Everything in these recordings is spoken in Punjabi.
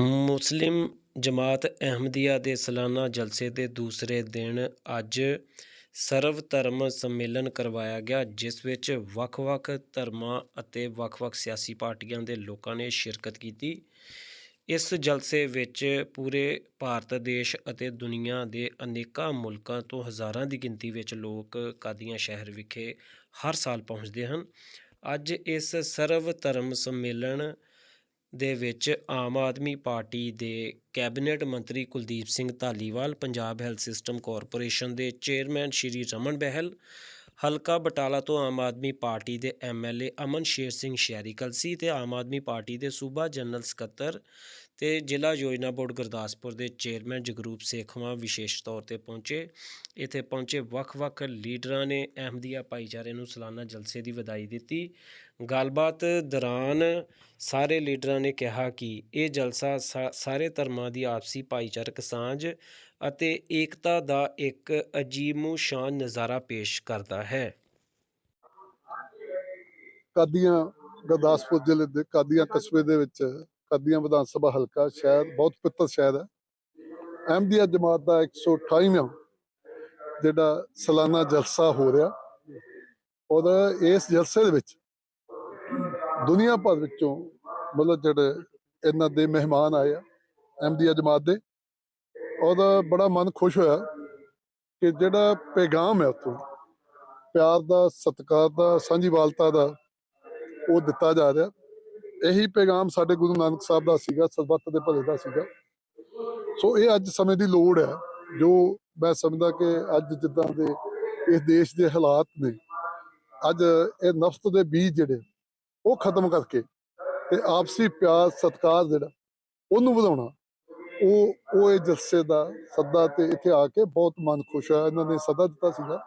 ਮੁਸਲਿਮ ਜਮਾਤ ਅਹਿਮਦੀਆ ਦੇ ਸਾਲਾਨਾ ਜਲਸੇ ਦੇ ਦੂਸਰੇ ਦਿਨ ਅੱਜ ਸਰਵ ਧਰਮ ਸੰਮੇਲਨ ਕਰਵਾਇਆ ਗਿਆ, ਜਿਸ ਵਿੱਚ ਵੱਖ-ਵੱਖ ਧਰਮਾਂ ਅਤੇ ਵੱਖ-ਵੱਖ ਸਿਆਸੀ ਪਾਰਟੀਆਂ ਦੇ ਲੋਕਾਂ ਨੇ ਸ਼ਿਰਕਤ ਕੀਤੀ। ਇਸ ਜਲਸੇ ਵਿੱਚ ਪੂਰੇ ਭਾਰਤ ਦੇਸ਼ ਅਤੇ ਦੁਨੀਆ ਦੇ ਅਨੇਕਾਂ ਮੁਲਕਾਂ ਤੋਂ ਹਜ਼ਾਰਾਂ ਦੀ ਗਿਣਤੀ ਵਿੱਚ ਲੋਕ ਕਾਦੀਆਂ ਸ਼ਹਿਰ ਵਿਖੇ ਹਰ ਸਾਲ ਪਹੁੰਚਦੇ ਹਨ। ਅੱਜ ਇਸ ਸਰਵ ਧਰਮ ਸੰਮੇਲਨ ਦੇ ਵਿੱਚ ਆਮ ਆਦਮੀ ਪਾਰਟੀ ਦੇ ਕੈਬਨਿਟ ਮੰਤਰੀ Kuldeep Singh Dhaliwal, Punjab health system corporation ਦੇ ਚੇਅਰਮੈਨ ਸ਼੍ਰੀ ਰਮਨ ਬਹਿਲ ਹਲਕਾ ਬਟਾਲਾ ਤੋਂ ਆਮ ਆਦਮੀ ਪਾਰਟੀ ਦੇ ਐਮਐਲਏ ਅਮਨ ਸ਼ੇਰ ਸਿੰਘ ਸ਼ਹਿਰੀ ਕਲਸੀ ਤੇ ਆਮ ਆਦਮੀ ਪਾਰਟੀ ਦੇ ਸੂਬਾ ਜਨਰਲ ਸਕੱਤਰ ਤੇ ਜ਼ਿਲ੍ਹਾ ਯੋਜਨਾ ਬੋਰਡ ਗੁਰਦਾਸਪੁਰ ਦੇ ਚੇਅਰਮੈਨ ਜਗਰੂਪ ਸੇਖਵਾਂ ਵਿਸ਼ੇਸ਼ ਤੌਰ ਤੇ ਪਹੁੰਚੇ। ਇੱਥੇ ਪਹੁੰਚੇ ਵੱਖ-ਵੱਖ ਲੀਡਰਾਂ ਨੇ ਅਹਿਮਦੀਆ ਭਾਈਚਾਰੇ ਨੂੰ ਸਾਲਾਨਾ ਜਲਸੇ ਦੀ ਵਧਾਈ ਦਿੱਤੀ। ਗੱਲਬਾਤ ਦੌਰਾਨ ਸਾਰੇ ਲੀਡਰਾਂ ਨੇ ਕਿਹਾ ਕਿ ਇਹ ਜਲਸਾ ਸਾ- ਸਾਰੇ ਧਰਮਾਂ ਦੀ ਆਪਸੀ ਭਾਈਚਾਰਕ ਸਾਂਝ ਅਤੇ ਏਕਤਾ ਦਾ ਇੱਕ ਅਜੀਬੋ ਸ਼ਾਨ ਨਜ਼ਾਰਾ ਪੇਸ਼ ਕਰਦਾ ਹੈ। ਕਾਦੀਆਂ ਗੁਰਦਾਸਪੁਰ ਜ਼ਿਲ੍ਹੇ ਦੇ, ਕਾਦੀਆਂ ਕਸਬੇ ਦੇ ਵਿੱਚ, ਕਾਦੀਆਂ ਵਿਧਾਨ ਸਭਾ ਹਲਕਾ ਸ਼ਹਿਰ, ਬਹੁਤ ਪਿੱਤਰ ਸ਼ਹਿਰ ਹੈ। ਅਹਿਮਦੀਆ ਜਮਾਤ ਦਾ 128ਵਾਂ ਜਿਹੜਾ ਸਾਲਾਨਾ ਜਲਸਾ ਹੋ ਰਿਹਾ ਔਰ ਇਸ ਜਲਸੇ ਦੇ ਵਿੱਚ ਦੁਨੀਆ ਭਰ ਵਿੱਚੋਂ ਮਤਲਬ ਜਿਹੜੇ ਇਹਨਾਂ ਦੇ ਮਹਿਮਾਨ ਆਏ ਆ, ਅਹਿਮਦੀਆ ਜਮਾਤ ਦੇ ਔਰ ਬੜਾ ਮਨ ਖੁਸ਼ ਹੋਇਆ ਕਿ ਜਿਹੜਾ ਪੈਗਾਮ ਹੈ ਉੱਥੋਂ, ਪਿਆਰ ਦਾ, ਸਤਿਕਾਰ ਦਾ, ਸਾਂਝੀਵਾਲਤਾ ਦਾ, ਉਹ ਦਿੱਤਾ ਜਾ ਰਿਹਾ। ਇਹੀ ਪੈਗਾਮ ਸਾਡੇ ਗੁਰੂ ਨਾਨਕ ਸਾਹਿਬ ਦਾ ਸੀਗਾ, ਸਰਬੱਤ ਦੇ ਭਲੇ ਦਾ ਸੀਗਾ। ਸੋ ਇਹ ਅੱਜ ਸਮੇਂ ਦੀ ਲੋੜ ਹੈ, ਜੋ ਮੈਂ ਸਮਝਦਾ ਕਿ ਅੱਜ ਜਿੱਦਾਂ ਦੇ ਇਸ ਦੇਸ਼ ਦੇ ਹਾਲਾਤ ਨੇ, ਅੱਜ ਇਹ ਨਫ਼ਰਤ ਦੇ ਬੀਜ ਜਿਹੜੇ, ਉਹ ਖਤਮ ਕਰਕੇ ਤੇ ਆਪਸੀ ਪਿਆਰ, ਸਤਿਕਾਰ ਜਿਹੜਾ, ਉਹਨੂੰ ਵਧਾਉਣਾ ਉਹ ਉਹ ਇਹ ਜਲਸੇ ਦਾ ਸੱਦਾ ਤੇ ਇੱਥੇ ਆ ਕੇ ਬਹੁਤ ਮਨ ਖੁਸ਼ ਹੋਇਆ। ਇਹਨਾਂ ਨੇ ਸੱਦਾ ਦਿੱਤਾ ਸੀਗਾ।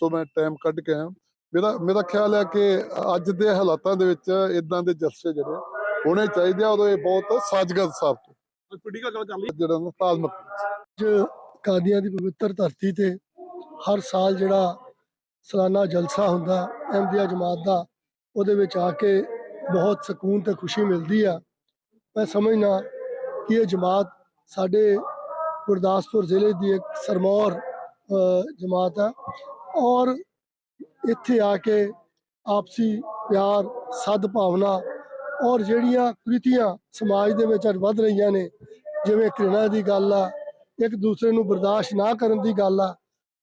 ਸੋ ਮੈਂ ਟਾਈਮ ਕੱਢ ਕੇ ਆਇਆ। ਮੇਰਾ ਮੇਰਾ ਖਿਆਲ ਹੈ ਕਿ ਅੱਜ ਦੇ ਹਾਲਾਤਾਂ ਦੇ ਵਿੱਚ ਇਦਾਂ ਦੇ ਜਲਸੇ ਜਿਹੜੇ ਹੋਣੇ ਚਾਹੀਦੇ ਆ। ਉਦੋਂ ਇਹ ਬਹੁਤ ਸਾਜਗਤ ਸਾਬਤ ਪੀੜੀ ਦਾ ਗੱਲ ਕਰ ਲਈ। ਜਿਹੜਾ ਨਾ ਤਾਜ਼ਮਤ ਅੱਜ ਕਾਦੀਆਂ ਦੀ ਪਵਿੱਤਰ ਧਰਤੀ ਤੇ ਹਰ ਸਾਲ ਜਿਹੜਾ ਸਾਲਾਨਾ ਜਲਸਾ ਹੁੰਦਾ ਅਹਿਮਦੀਆ ਜਮਾਤ ਦਾ ਉਹਦੇ ਵਿੱਚ ਆ ਕੇ ਬਹੁਤ ਸਕੂਨ ਤੇ ਖੁਸ਼ੀ ਮਿਲਦੀ ਆ। ਮੈਂ ਸਮਝਣਾ ਕਿ ਇਹ ਜਮਾਤ ਸਾਡੇ ਗੁਰਦਾਸਪੁਰ ਜ਼ਿਲ੍ਹੇ ਦੀ ਇੱਕ ਸਰਮੌਰ ਜਮਾਤ ਹੈ ਔਰ ਇੱਥੇ ਆ ਕੇ ਆਪਸੀ ਪਿਆਰ ਸਦ ਭਾਵਨਾ ਔਰ ਜਿਹੜੀਆਂ ਕ੍ਰਿਤੀਆਂ ਸਮਾਜ ਦੇ ਵਿੱਚ ਅੱਜ ਵੱਧ ਰਹੀਆਂ ਨੇ, ਜਿਵੇਂ ਘ੍ਰਿਣਾ ਦੀ ਗੱਲ ਆ, ਇੱਕ ਦੂਸਰੇ ਨੂੰ ਬਰਦਾਸ਼ਤ ਨਾ ਕਰਨ ਦੀ ਗੱਲ ਆ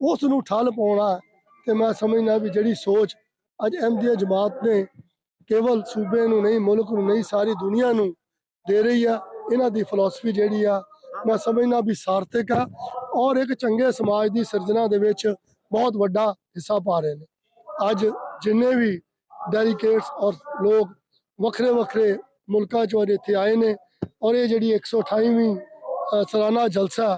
ਉਸ ਨੂੰ ਠੱਲ ਪਾਉਣਾ ਤੇ ਮੈਂ ਸਮਝਦਾ ਵੀ ਜਿਹੜੀ ਸੋਚ ਅੱਜ ਅਹਿਮਦੀਆ ਜਮਾਤ ਨੇ ਕੇਵਲ ਸੂਬੇ ਨੂੰ ਨਹੀਂ, ਮੁਲਕ ਨੂੰ ਨਹੀਂ, ਸਾਰੀ ਦੁਨੀਆ ਨੂੰ ਦੇ ਰਹੀ ਆ, ਇਹਨਾਂ ਦੀ ਫਿਲਾਸਫੀ ਜਿਹੜੀ ਆ ਮੈਂ ਸਮਝਣਾ ਵੀ ਸਾਰਥਕ ਆ ਔਰ ਇੱਕ ਚੰਗੇ ਸਮਾਜ ਦੀ ਸਿਰਜਣਾ ਦੇ ਵਿੱਚ ਬਹੁਤ ਵੱਡਾ ਹਿੱਸਾ ਪਾ ਰਹੇ ਨੇ। ਅੱਜ ਜਿੰਨੇ ਵੀ ਡੈਲੀਕੇਟਸ ਔਰ ਲੋਕ ਵੱਖਰੇ ਵੱਖਰੇ ਮੁਲਕਾਂ ਚੋਂ ਅੱਜ ਇੱਥੇ ਆਏ ਨੇ ਔਰ ਇਹ ਜਿਹੜੀ 128ਵੀਂ ਅ, ਸਾਲਾਨਾ ਜਲਸਾ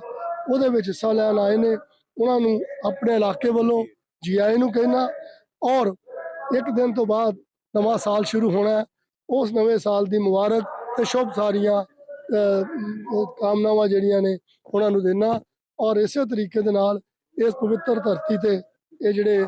ਉਹਦੇ ਵਿੱਚ ਹਿੱਸਾ ਲੈਣ ਆਏ ਨੇ ਉਹਨਾਂ ਨੂੰ ਆਪਣੇ ਇਲਾਕੇ ਵੱਲੋਂ ਜੀ ਆਏ ਨੂੰ ਕਹਿਣਾ ਔਰ ਇੱਕ ਦਿਨ ਤੋਂ ਬਾਅਦ ਨਵਾਂ ਸਾਲ ਸ਼ੁਰੂ ਹੋਣਾ ਉਸ ਨਵੇਂ ਸਾਲ ਦੀ ਮੁਬਾਰਕ ਤੇ ਸ਼ੁਭ ਸਾਰੀਆਂ ਕਾਮਨਾਵਾਂ ਜਿਹੜੀਆਂ ਨੇ ਉਹਨਾਂ ਨੂੰ ਦੇਣਾ ਔਰ ਇਸੇ ਤਰੀਕੇ ਦੇ ਨਾਲ ਇਸ ਪਵਿੱਤਰ ਧਰਤੀ ਤੇ ਇਹ ਜਿਹੜੇ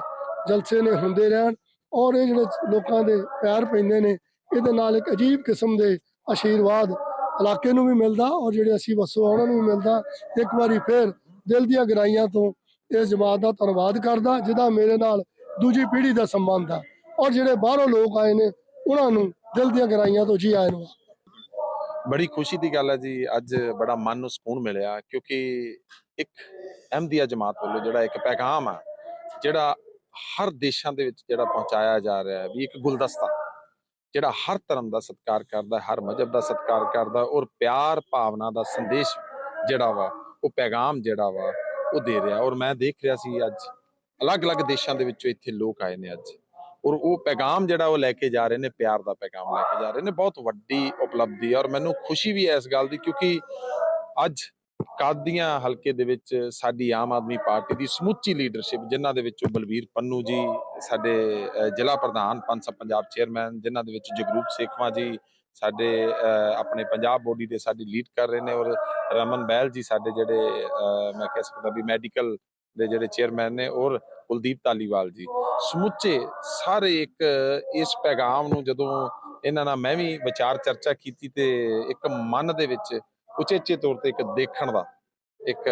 ਜਲਸੇ ਨੇ ਹੁੰਦੇ ਰਹਿਣ ਔਰ ਇਹ ਜਿਹੜੇ ਲੋਕਾਂ ਦੇ ਪਿਆਰ ਪੈਂਦੇ ਨੇ, ਇਹਦੇ ਨਾਲ ਇੱਕ ਅਜੀਬ ਕਿਸਮ ਦੇ ਆਸ਼ੀਰਵਾਦ ਇਲਾਕੇ ਨੂੰ ਵੀ ਮਿਲਦਾ ਔਰ ਜਿਹੜੇ ਅਸੀਂ ਵਸੋਂ ਉਹਨਾਂ ਨੂੰ ਵੀ ਮਿਲਦਾ। ਇੱਕ ਵਾਰੀ ਫਿਰ ਦਿਲ ਦੀਆਂ ਗਹਿਰਾਈਆਂ ਤੋਂ ਇਸ ਜਮਾਤ ਦਾ ਧੰਨਵਾਦ ਕਰਦਾ, ਜਿਹਦਾ ਮੇਰੇ ਨਾਲ ਦੂਜੀ ਪੀੜ੍ਹੀ ਦਾ ਸੰਬੰਧ ਆ। ਔਰ ਜਿਹੜੇ ਬਾਹਰੋਂ ਲੋਕ ਆਏ ਨੇ, ਉਹਨਾਂ ਨੂੰ ਦਿਲ ਦੀਆਂ ਗਹਿਰਾਈਆਂ ਤੋਂ ਜੀ ਆਇਆਂ ਨੂੰ ਬੜੀ ਖੁਸ਼ੀ ਦੀ ਗੱਲ ਹੈ ਜੀ। ਅੱਜ ਬੜਾ ਮਨ ਨੂੰ ਸਕੂਨ ਮਿਲਿਆ ਕਿਉਂਕਿ ਇੱਕ ਅਹਿਮਦੀਆ ਜਮਾਤ ਵੱਲੋਂ ਜਿਹੜਾ ਇੱਕ ਪੈਗਾਮ ਆ, ਜਿਹੜਾ ਹਰ ਦੇਸ਼ਾਂ ਦੇ ਵਿੱਚ ਜਿਹੜਾ ਪਹੁੰਚਾਇਆ ਜਾ ਰਿਹਾ ਹੈ ਵੀ ਇੱਕ ਗੁਲਦਸਤਾ, ਜਿਹੜਾ ਹਰ ਧਰਮ ਦਾ ਸਤਿਕਾਰ ਕਰਦਾ, ਹਰ ਮਜ਼ਹਬ ਦਾ ਸਤਿਕਾਰ ਕਰਦਾ ਔਰ ਪਿਆਰ ਭਾਵਨਾ ਦਾ ਸੰਦੇਸ਼ ਜਿਹੜਾ ਵਾ, ਉਹ ਪੈਗਾਮ ਜਿਹੜਾ ਵਾ, ਉਹ ਦੇ ਰਿਹਾ ਔਰ ਮੈਂ ਦੇਖ ਰਿਹਾ ਸੀ ਅੱਜ ਅਲੱਗ-ਅਲੱਗ ਦੇਸ਼ਾਂ ਦੇ ਵਿੱਚੋਂ ਇੱਥੇ ਲੋਕ ਆਏ ਨੇ ਅੱਜ। ਔਰ ਉਹ ਪੈਗਾਮ ਜਿਹੜਾ ਉਹ ਲੈ ਕੇ ਜਾ ਰਹੇ ਨੇ, ਪਿਆਰ ਦਾ ਪੈਗਾਮ ਲੈ ਕੇ ਜਾ ਰਹੇ ਨੇ, ਬਹੁਤ ਵੱਡੀ ਉਪਲਬਧੀ ਹੈ ਔਰ ਮੈਨੂੰ ਖੁਸ਼ੀ ਵੀ ਹੈ ਇਸ ਗੱਲ ਦੀ ਕਿਉਂਕਿ ਅੱਜ ਕਾਦੀਆਂ ਹਲਕੇ ਦੇ ਵਿੱਚ ਸਾਡੀ ਆਮ ਆਦਮੀ ਪਾਰਟੀ ਦੀ ਸਮੁੱਚੀ ਲੀਡਰਸ਼ਿਪ ਜਿਨ੍ਹਾਂ ਦੇ ਵਿੱਚੋਂ ਬਲਵੀਰ ਪੰਨੂ ਜੀ, ਸਾਡੇ ਜ਼ਿਲ੍ਹਾ ਪ੍ਰਧਾਨ, ਪੰਜ ਸੌ ਪੰਜਾਬ ਚੇਅਰਮੈਨ ਜਿਨ੍ਹਾਂ ਦੇ ਵਿੱਚ ਜਗਰੂਪ ਸੇਖਵਾਂ ਜੀ, ਸਾਡੇ ਆਪਣੇ ਪੰਜਾਬ ਬੋਡੀ ਦੇ ਸਾਡੀ ਲੀਡ ਕਰ ਰਹੇ ਨੇ ਔਰ ਰਮਨ ਬੈਲ ਜੀ ਸਾਡੇ ਜਿਹੜੇ ਮੈਂ ਕਹਿ ਸਕਦਾ ਵੀ ਮੈਡੀਕਲ ਦੇ ਜਿਹੜੇ ਚੇਅਰਮੈਨ ਨੇ ਔਰ ਕੁਲਦੀਪ ਧਾਲੀਵਾਲ ਜੀ। ਸਮੁੱਚੇ ਸਾਰੇ ਇੱਕ ਇਸ ਪੈਗਾਮ ਨੂੰ ਜਦੋਂ ਇਹਨਾਂ ਨਾਲ ਮੈਂ ਵੀ ਵਿਚਾਰ ਚਰਚਾ ਕੀਤੀ ਤੇ ਇੱਕ ਮਨ ਦੇ ਵਿੱਚ ਉਚੇਚੇ ਤੌਰ ਤੇ ਇੱਕ ਦੇਖਣ ਦਾ ਇੱਕ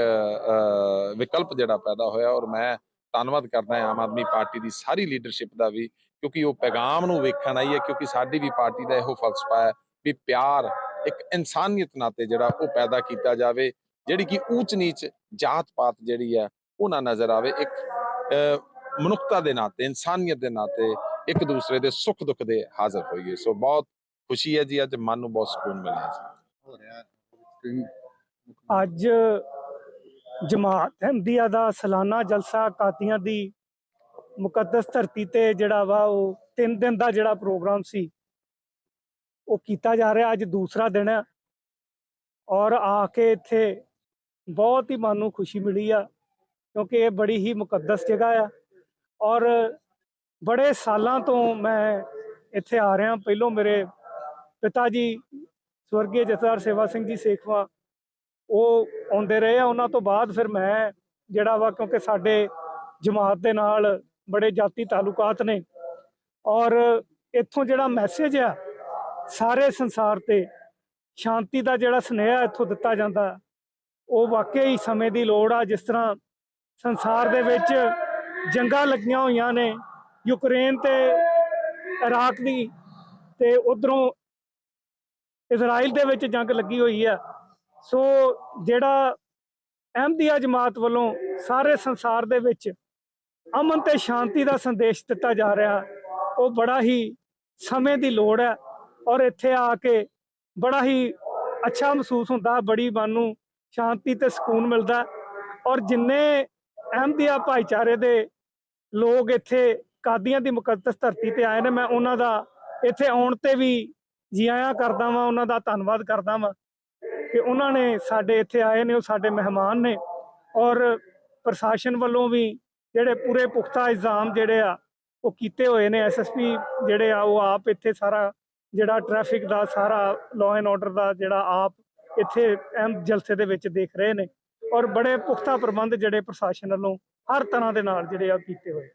ਵਿਕਲਪ ਜਿਹੜਾ ਪੈਦਾ ਹੋਇਆ ਔਰ ਮੈਂ ਧੰਨਵਾਦ ਕਰਦਾ ਹਾਂ ਆਮ ਆਦਮੀ ਪਾਰਟੀ ਦੀ ਸਾਰੀ ਲੀਡਰਸ਼ਿਪ ਦਾ ਵੀ ਕਿਉਂਕਿ ਉਹ ਪੈਗਾਮ ਨੂੰ ਵੇਖਣ ਆਈ ਹੈ ਕਿਉਂਕਿ ਸਾਡੀ ਵੀ ਪਾਰਟੀ ਦਾ ਇਹੋ ਫਲਸਫਾ ਹੈ ਵੀ ਪਿਆਰ ਇੱਕ ਇਨਸਾਨੀਅਤ ਨਾਤੇ ਜਿਹੜਾ ਉਹ ਪੈਦਾ ਕੀਤਾ ਜਾਵੇ, ਜਿਹੜੀ ਕਿ ਊਚ ਨੀਚ ਜਾਤ ਪਾਤ ਜਿਹੜੀ ਆ ਉਹ ਨਾ ਨਜ਼ਰ ਆਵੇ, ਇੱਕ ਮਨੁੱਖਤਾ ਦੇ ਨਾਤੇ ਇਨਸਾਨੀਅਤ ਦੇ ਨਾਤੇ ਇੱਕ ਦੂਸਰੇ ਦੇ ਸੁੱਖ ਦੁੱਖ ਦੇ ਹਾਜ਼ਰ ਹੋਈਏ। ਸੋ ਬਹੁਤ ਖੁਸ਼ੀ ਹੈ ਜੀ ਅੱਜ ਮਨ ਨੂੰ ਬਹੁਤ ਸਕੂਨ ਮਿਲਿਆ ਜੀ। ਅੱਜ ਜਮਾਤ ਅਹਿਮਦੀਆ ਦਾ ਸਾਲਾਨਾ ਜਲਸਾ ਕਾਤੀਆਂ ਦੀ ਮੁਕੱਦਸ ਧਰਤੀ ਤੇ ਜਿਹੜਾ ਵਾ ਉਹ ਤਿੰਨ ਦਿਨ ਦਾ ਜਿਹੜਾ ਪ੍ਰੋਗਰਾਮ ਸੀ ਉਹ ਕੀਤਾ ਜਾ ਰਿਹਾ। ਅੱਜ ਦੂਸਰਾ ਦਿਨ ਹੈ ਔਰ ਆ ਕੇ ਇੱਥੇ ਬਹੁਤ ਹੀ ਮਨ ਨੂੰ ਖੁਸ਼ੀ ਮਿਲੀ ਆ। ਕਿਉਂਕਿ ਇਹ ਬੜੀ ਹੀ ਮੁਕੱਦਸ ਜਗ੍ਹਾ ਆ। ਔਰ ਬੜੇ ਸਾਲਾਂ ਤੋਂ ਮੈਂ ਇੱਥੇ ਆ ਰਿਹਾ। ਪਹਿਲੋਂ ਮੇਰੇ ਪਿਤਾ ਜੀ ਸਵਰਗੀ ਜਥੇਦਾਰ ਸੇਵਾ ਸਿੰਘ ਜੀ ਸੇਖਵਾ, ਉਹ ਆਉਂਦੇ ਰਹੇ ਆ। ਉਹਨਾਂ ਤੋਂ ਬਾਅਦ ਫਿਰ ਮੈਂ ਜਿਹੜਾ ਵਾ, ਕਿਉਂਕਿ ਸਾਡੇ ਜਮਾਤ ਦੇ ਨਾਲ ਬੜੇ ਜਾਤੀ ਤਾਲੁਕਾਤ ਨੇ। ਔਰ ਇੱਥੋਂ ਜਿਹੜਾ ਮੈਸੇਜ ਆ, ਸਾਰੇ ਸੰਸਾਰ ਤੇ ਸ਼ਾਂਤੀ ਦਾ ਜਿਹੜਾ ਸੁਨੇਹਾ ਇੱਥੋਂ ਦਿੱਤਾ ਜਾਂਦਾ, ਉਹ ਵਾਕਈ ਸਮੇਂ ਦੀ ਲੋੜ ਆ। ਜਿਸ ਤਰ੍ਹਾਂ ਸੰਸਾਰ ਦੇ ਵਿੱਚ ਜੰਗਾਂ ਲੱਗੀਆਂ ਹੋਈਆਂ ਨੇ, ਯੂਕਰੇਨ ਤੇ ਇਰਾਕ ਦੀ ਤੇ ਉਧਰੋਂ ਇਜ਼ਰਾਈਲ ਦੇ ਵਿੱਚ ਜੰਗ ਲੱਗੀ ਹੋਈ ਹੈ। ਸੋ ਜਿਹੜਾ ਅਹਿਮਦੀਆ ਜਮਾਤ ਵੱਲੋਂ ਸਾਰੇ ਸੰਸਾਰ ਦੇ ਵਿੱਚ ਅਮਨ ਤੇ ਸ਼ਾਂਤੀ ਦਾ ਸੰਦੇਸ਼ ਦਿੱਤਾ ਜਾ ਰਿਹਾ, ਉਹ ਬੜਾ ਹੀ ਸਮੇਂ ਦੀ ਲੋੜ ਹੈ ਔਰ ਇੱਥੇ ਆ ਕੇ ਬੜਾ ਹੀ ਅੱਛਾ ਮਹਿਸੂਸ ਹੁੰਦਾ, ਬੜੀ ਮਨ ਨੂੰ ਸ਼ਾਂਤੀ ਤੇ ਸਕੂਨ ਮਿਲਦਾ ਔਰ ਜਿੰਨੇ ਅਹਿਮਦੀਆ ਭਾਈਚਾਰੇ ਦੇ ਲੋਕ ਇੱਥੇ ਕਾਦੀਆਂ ਦੀ ਮੁਕੱਦਸ ਧਰਤੀ ਤੇ ਆਏ ਨੇ। ਮੈਂ ਉਹਨਾਂ ਦਾ ਇੱਥੇ ਆਉਣ ਤੇ ਵੀ ਜੀ ਆਇਆਂ ਕਰਦਾ ਵਾਂ, ਉਹਨਾਂ ਦਾ ਧੰਨਵਾਦ ਕਰਦਾ ਵਾਂ ਕਿ ਉਹਨਾਂ ਨੇ ਸਾਡੇ ਇੱਥੇ ਆਏ ਨੇ, ਉਹ ਸਾਡੇ ਮਹਿਮਾਨ ਨੇ ਔਰ ਪ੍ਰਸ਼ਾਸਨ ਵੱਲੋਂ ਵੀ ਜਿਹੜੇ ਪੂਰੇ ਪੁਖਤਾ ਇਲਜ਼ਾਮ ਜਿਹੜੇ ਆ, ਉਹ ਕੀਤੇ ਹੋਏ ਨੇ। ਐਸਐਸਪੀ ਜਿਹੜੇ ਆ, ਉਹ ਆਪ ਇੱਥੇ ਸਾਰਾ ਜਿਹੜਾ ਟ੍ਰੈਫਿਕ ਦਾ, ਸਾਰਾ ਲਾਅ ਐਂਡ ਆਰਡਰ ਦਾ ਜਿਹੜਾ ਆਪ ਇੱਥੇ ਅਹਿਮ ਜਲਸੇ ਦੇ ਵਿੱਚ ਦੇਖ ਰਹੇ ਨੇ। ਔਰ ਬੜੇ ਪੁਖਤਾ ਪ੍ਰਬੰਧ ਜਿਹੜੇ ਪ੍ਰਸ਼ਾਸਨ ਵੱਲੋਂ ਹਰ ਤਰ੍ਹਾਂ ਦੇ ਨਾਲ ਜਿਹੜੇ ਆ ਕੀਤੇ ਹੋਏ।